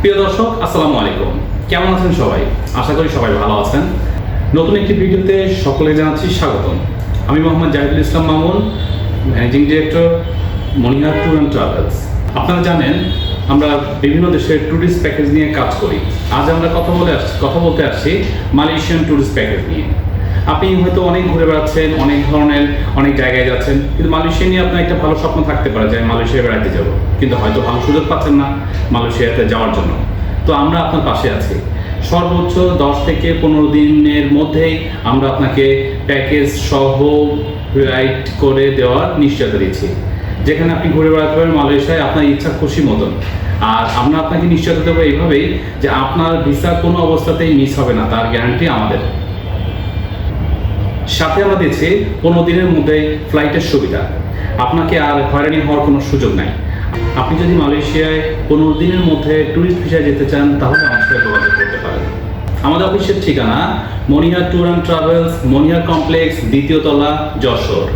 প্রিয় দর্শক, আসসালামু আলাইকুম। কেমন আছেন সবাই? আশা করি সবাই ভালো আছেন। নতুন একটি ভিডিওতে সকলে জানাচ্ছি স্বাগতম। আমি Mohammad Jahidul Islam Mamun managing director Monihar tour and travels আপনারা জানেন, আমরা বিভিন্ন দেশের ট্যুরিস্ট প্যাকেজ নিয়ে কাজ করি। আজ আমরা কথা বলে আসছি কথা বলতে আসছি মালয়েশিয়ান ট্যুরিস্ট প্যাকেজ নিয়ে। আপনি হয়তো অনেক ঘুরে বেড়াচ্ছেন, অনেক ধরনের, অনেক জায়গায় যাচ্ছেন, কিন্তু মালয়েশিয়া নিয়ে আপনার একটা ভালো স্বপ্ন থাকতে পারে যে মালয়েশিয়া বেড়াতে যাব। কিন্তু হয়তো ভালো সুযোগ পাচ্ছেন না মালয়েশিয়াতে যাওয়ার জন্য। তো আমরা আপনার পাশে আছি। সর্বোচ্চ দশ থেকে পনেরো দিনের মধ্যেই আমরা আপনাকে প্যাকেজ সহ রাইড করে দেওয়ার নিশ্চয়তা দিচ্ছি। যেখানে আপনি ঘুরে বেড়াতে পারেন মালয়েশিয়ায় আপনার ইচ্ছা খুশি মতন। আর আমরা আপনাকে নিশ্চয়তা দেবো এইভাবেই যে আপনার ভিসা কোনো অবস্থাতেই মিস হবে না, তার গ্যারান্টি আমাদের। সাথে আমরা দিচ্ছি পনেরো দিনের মধ্যে ফ্লাইটের সুবিধা। আপনাকে আর হয়রানি হওয়ার কোনো সুযোগ নাই। আপনি যদি মালয়েশিয়ায় পনেরো দিনের মধ্যে ট্যুরিস্ট ভিসায় যেতে চান, তাহলে আমার সাথে যোগাযোগ করতে পারেন। আমাদের অফিসের ঠিকানা Monihar tour and travels, Monihar complex, দ্বিতীয় তলা, যশোর।